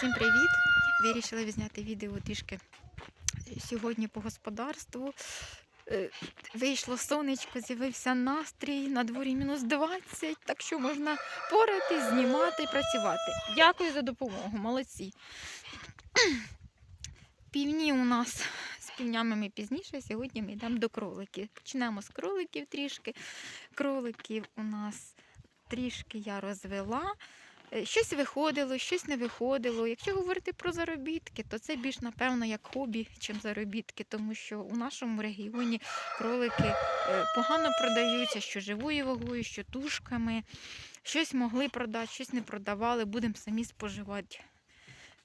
Усім привіт! Вирішила відзняти відео трішки сьогодні по господарству. Е, Вийшло сонечко, з'явився настрій, на дворі мінус 20, так що можна порати, знімати, працювати. Дякую за допомогу, молодці. Півні у нас з півнями ми пізніше, сьогодні ми йдемо до кроликів. Почнемо з кроликів трішки. Кроликів у нас трішки я розвела. Е, Щось виходило, щось не виходило. Якщо говорити про заробітки, то це більш напевно як хобі, чим заробітки, тому що у нашому регіоні кролики е, погано продаються, що живою вагою, що тушками. Щось могли продати, щось не продавали, будемо самі споживати.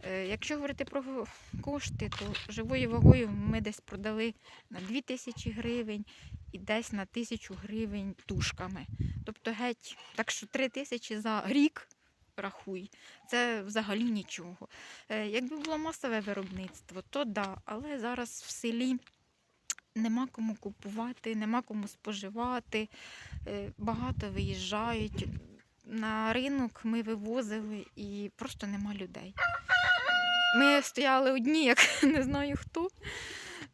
Е, Якщо говорити про кошти, то живою вагою ми десь продали на 2 тисячі гривень і десь на тисячу гривень тушками. Тобто геть, так що 3 тисячі за рік рахуй, це взагалі нічого. Е, Якби було масове виробництво, то да, але зараз в селі нема кому купувати, нема кому споживати, е, багато виїжджають. На ринок ми вивозили і просто нема людей. Ми стояли одні, як не знаю хто.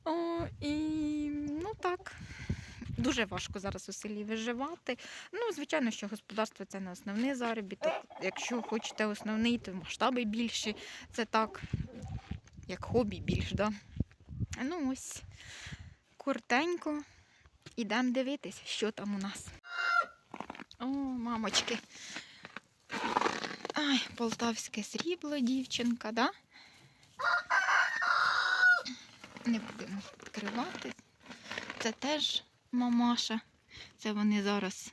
О, і ну так, дуже важко зараз у селі виживати. Ну, звичайно, що господарство це не основний заробіток. Якщо хочете основний, то масштаби більші. Це так, як хобі більш, да? Ну ось, коротенько. Ідемо дивитися, що там у нас. О, мамочки. Ай, полтавське срібло, дівчинка, да? Не будемо відкривати. Це теж мамаша. Це вони зараз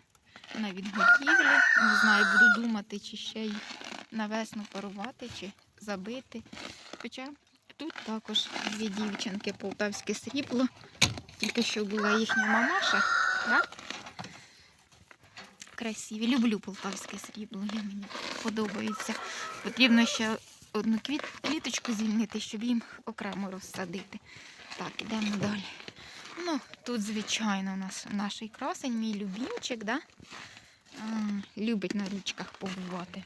на відгодівлі. Не знаю, буду думати, чи ще й на весну парувати, чи забити. Хоча тут також дві дівчинки полтавське срібло. Тільки що була їхня мамаша. Да? Красиві. Люблю полтавське срібло. Мені подобається. Потрібно ще одну квіт, квіточку звільнити, щоб їм окремо розсадити. Так, ідемо далі. Ну, тут, звичайно, у нас наш красень, мій любімчик, да? Любить на річках побувати.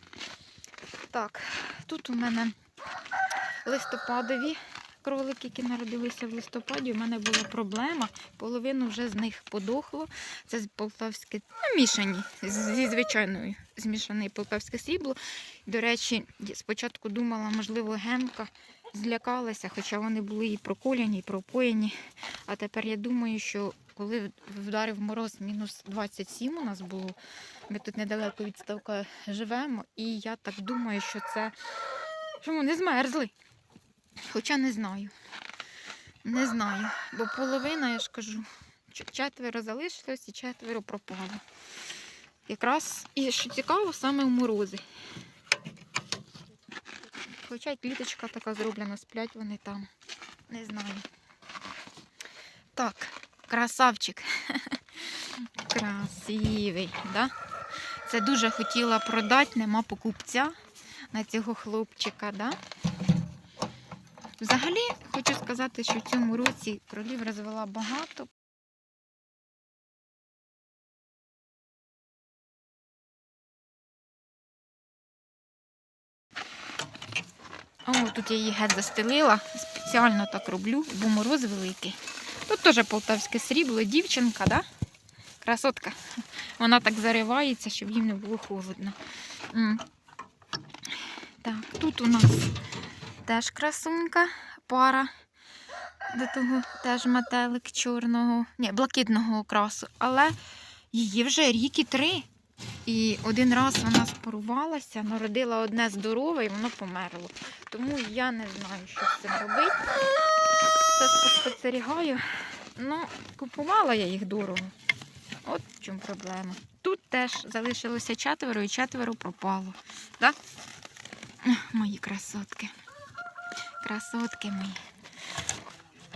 Так, тут у мене листопадові кролики, які народилися в листопаді. У мене була проблема. Половину вже з них подохло. Це з полтавське, ну, мішані, зі звичайною змішане полтавське срібло. До речі, спочатку думала, можливо, гемка злякалася, хоча вони були і проколяні, і пропоєні. А тепер я думаю, що коли вдарив мороз мінус 27 у нас було, ми тут недалеко від ставка живемо, і я так думаю, що це що вони змерзли. Хоча не знаю. Не знаю. Бо половина, я ж кажу, четверо залишилось і четверо пропало. Якраз, і що цікаво, саме в морози. Хоча й кліточка така зроблена, сплять вони там. Не знаю. Так, красавчик. Красивий, да? Це дуже хотіла продати, нема покупця на цього хлопчика, да? Взагалі, хочу сказати, що в цьому році кролів розвела багато. О, тут я її геть застелила. Спеціально так роблю, бо мороз великий. Тут теж полтавське срібло, дівчинка, да? Красотка. Вона так заривається, щоб їм не було холодно. Так, тут у нас теж красунька, пара. До того теж метелик чорного, ні, блакитного окрасу. Але її вже рік і три. І один раз вона спорувалася, народила одне здорове і воно померло. Тому я не знаю, що з цим робити. Це спостерігаю. Ну, купувала я їх дорого. От в чому проблема. Тут теж залишилося четверо і четверо пропало. Да? Мої красотки. Красотки мої.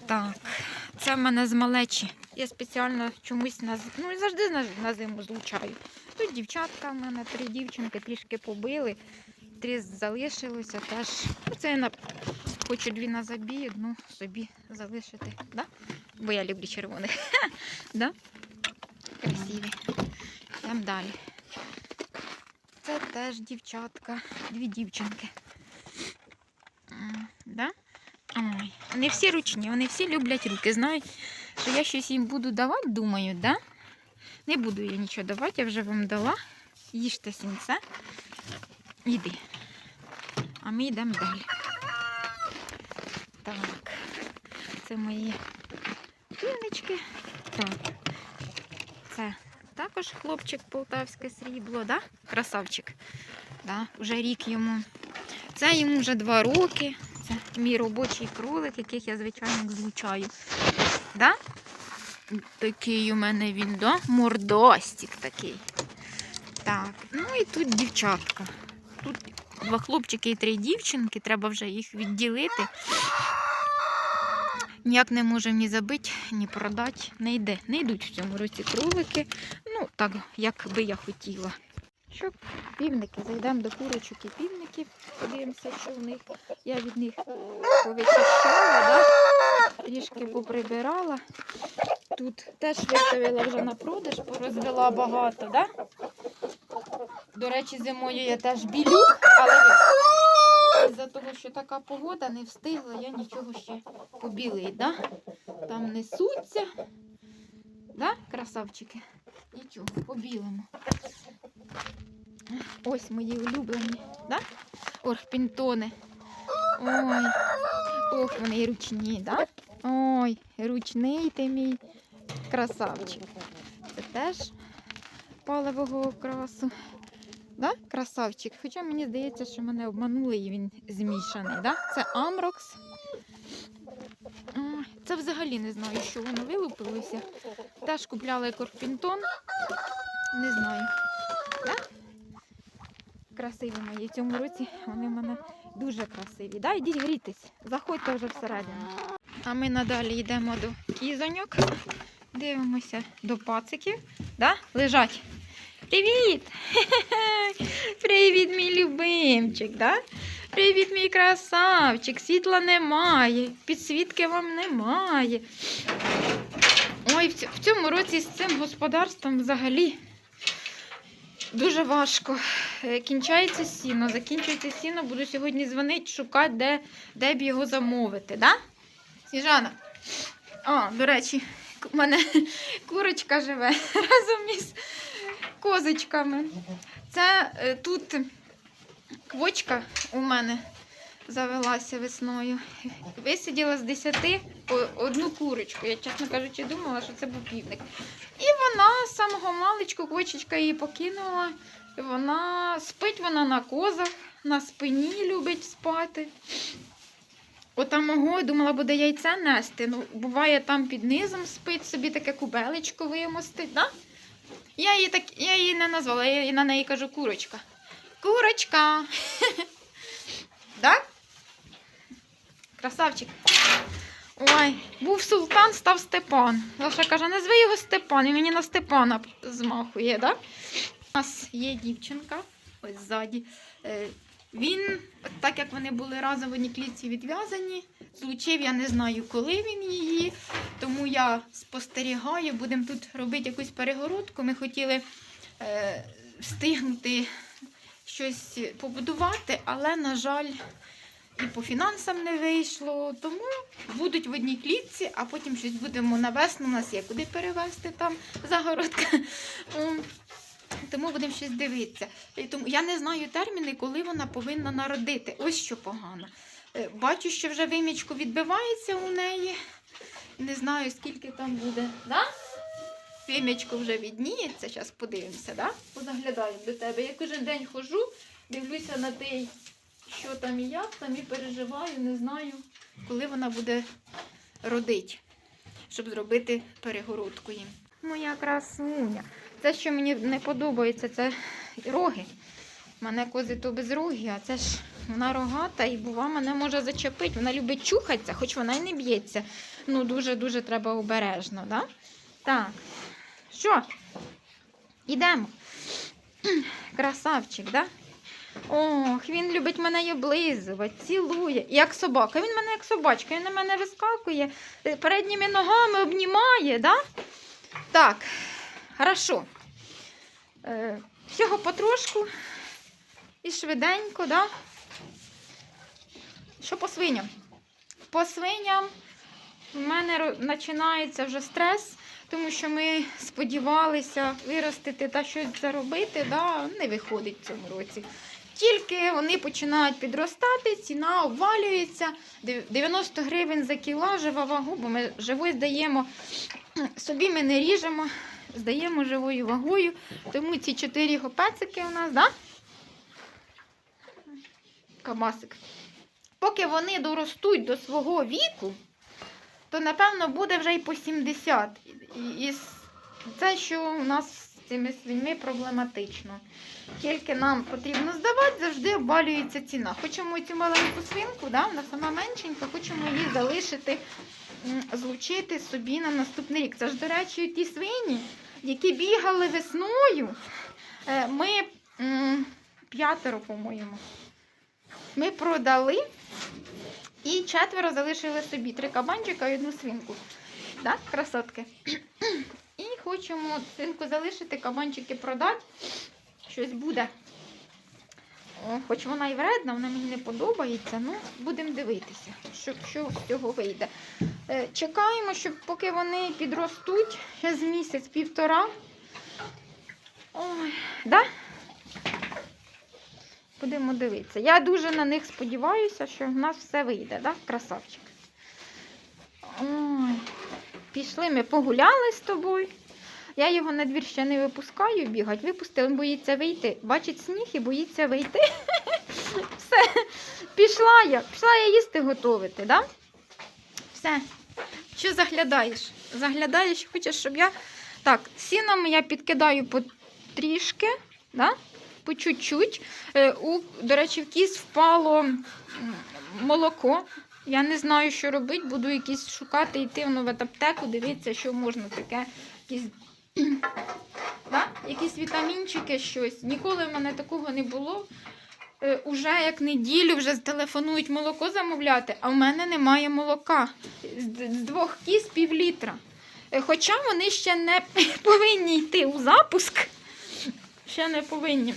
Так, це в мене з малечі. Я спеціально чомусь на, ну, завжди на зиму злучаю. Тут дівчатка в мене, три дівчинки трішки побили, три залишилося теж. Ну, це я на... хочу дві на забій, одну собі залишити. Да? Бо я люблю червоних. да? Красиві. Йдемо далі. Це теж дівчатка, дві дівчинки. Да? Ой, вони всі ручні, вони всі люблять руки. Знають, що я щось їм буду давати, думають, да? Не буду я нічого давати, я вже вам дала. Їжте сінце. Іди. А ми йдемо далі. Так, це мої півнички. Так. Це також хлопчик полтавське срібло, да? Красавчик. Да? Вже рік йому. Це йому вже два роки. Це мій робочий кролик, яких я, звичайно, злучаю. Да? Такий у мене він, да? Мордостик такий. Так, ну і тут дівчатка. Тут два хлопчики і три дівчинки, треба вже їх відділити. Ніяк не можемо ні забити, ні продати. Не йде. Не йдуть в цьому році кролики. Ну, так, як би я хотіла. Що півники? Зайдемо до курочок і півників. Подивимося, що в них. Я від них повичищала, да? трішки поприбирала. Тут теж виставила вже на продаж, порозвела багато, да? До речі, зимою я теж білю, але із-за того, що така погода, не встигла я нічого ще побілити, да? Там несуться. Да, красавчики? Нічого, побілимо. Ось мої улюблені, да? Орхпінтони. Ой, ох, вони ручні, да? Ой, ручний ти мій красавчик. Це теж палевого окрасу. Да? Красавчик. Хоча мені здається, що мене обманули і він змішаний. Да? Це Амрокс. Це взагалі не знаю, що воно вилупилося. Теж купляла корпінтон. Не знаю. Да? Красиві мої. Цьому році вони в мене дуже красиві. Да? Ідіть грітись, заходьте вже всередину. А ми надалі йдемо до кізоньок. Дивимося до пациків. Да? Лежать. Привіт! Привіт, мій любимчик, да? Привіт, мій красавчик. Світла немає, підсвітки вам немає. Ой, в цьому році з цим господарством взагалі дуже важко. Е, Кінчається сіно, закінчується сіно, буду сьогодні дзвонити, шукати, де, де б його замовити, да? Сніжана. А, до речі, у мене курочка живе разом із козочками. Це е, тут квочка у мене завелася весною. Висиділа з 10 одну курочку. Я, чесно кажучи, думала, що це був півник. І вона з самого маличку квочечка її покинула. Вона спить вона на козах, на спині любить спати. Отам мого думала, буде яйце нести. Ну, буває, там під низом спить собі таке кубелечко вимостить, да? Я її так, я її не назвала, я на неї кажу курочка. Курочка. да? Красавчик. Ой, був султан, став Степан. Лаша каже, назви його Степан, і мені на Степана змахує, да? У нас є дівчинка, ось ззаді. Він, так як вони були разом в одній клітці відв'язані, злучив, я не знаю, коли він її, тому я спостерігаю, будемо тут робити якусь перегородку. Ми хотіли е, встигнути щось побудувати, але, на жаль, і по фінансам не вийшло. Тому будуть в одній клітці, а потім щось будемо навесну. У нас є куди перевезти там загородка. Тому будемо щось дивитися. Тому я не знаю терміни, коли вона повинна народити. Ось що погано. Е, Бачу, що вже вимічку відбивається у неї. Не знаю, скільки там буде. Да? Вимічко вже відніється. Зараз подивимося, да? позаглядаємо до тебе. Я кожен день ходжу, дивлюся на те, що там і як там, і переживаю, не знаю, коли вона буде родити, щоб зробити перегородку їм. Моя красуня. Це, що мені не подобається, це роги. У мене кози то без роги, а це ж вона рогата і бува мене може зачепити. Вона любить чухатися, хоч вона й не б'ється. Ну, дуже-дуже треба обережно, да? Так. Що? Ідемо. Красавчик, да? Ох, він любить мене облизувати, цілує. Як собака. Він мене як собачка, він на мене вискакує, передніми ногами обнімає, да? Так, хорошо. Е, всього потрошку і швиденько, да? Що по свиням? по свиням в мене починається вже стрес, тому що ми сподівалися виростити та щось заробити, да, не виходить в цьому році. Тільки вони починають підростати, ціна обвалюється. 90 гривень за кіла жива вагу, бо ми живою здаємо, собі ми не ріжемо, здаємо живою вагою. Тому ці чотири гопецики у нас, да? Кабасик. Поки вони доростуть до свого віку, то напевно буде вже й по 70. І, це, що у нас з цими свиньми проблематично. Тільки нам потрібно здавати, завжди обвалюється ціна. Хочемо цю маленьку свинку, да, вона сама меншенька, хочемо її залишити, злучити собі на наступний рік. Це ж, до речі, ті свині, які бігали весною. Е, Ми п'ятеро, по-моєму. Ми продали і четверо залишили собі три кабанчика і одну свинку. Так, красотки? І хочемо свинку залишити, кабанчики продати. Щось буде. Хоч вона і вредна, вона мені не подобається, ну будемо дивитися, що, що з цього вийде. Е, чекаємо, щоб поки вони підростуть, ще з місяць-півтора. Ой, да? Будемо дивитися. Я дуже на них сподіваюся, що в нас все вийде, да? красавчик. Ой, пішли, ми погуляли з тобою. Я його на двір ще не випускаю бігати. Випустив, він боїться вийти. Бачить сніг і боїться вийти. Все, пішла я, пішла я їсти готувати, да? Все. Що заглядаєш? Заглядаєш, хочеш, щоб я. Так, сіном я підкидаю потрішки, да? по чуть-чуть. Е, У, до речі, в кіс впало молоко. Я не знаю, що робити, буду якісь шукати, йти в аптеку, дивитися, що можна таке. Якісь, да? якісь вітамінчики, щось. Ніколи в мене такого не було. Е, уже як неділю вже телефонують молоко замовляти, а в мене немає молока. З, з двох кіз пів літра. Е, Хоча вони ще не повинні йти у запуск. Ще не повинні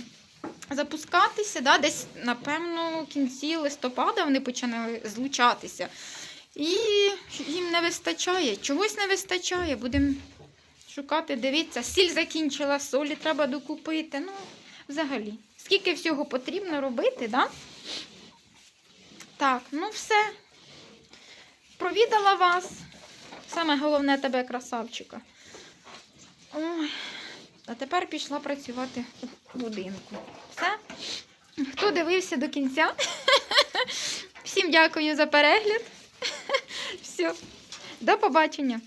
запускатися. Да? Десь, напевно, в кінці листопада вони починали злучатися. І їм не вистачає. Чогось не вистачає. Будемо шукати, дивитися. Сіль закінчила, солі треба докупити. Ну, взагалі. Скільки всього потрібно робити, да? Так, ну все. Провідала вас. Саме головне тебе, красавчика. Ой. А тепер пішла працювати у будинку. Все. Хто дивився до кінця? Всім дякую за перегляд. Все. До побачення.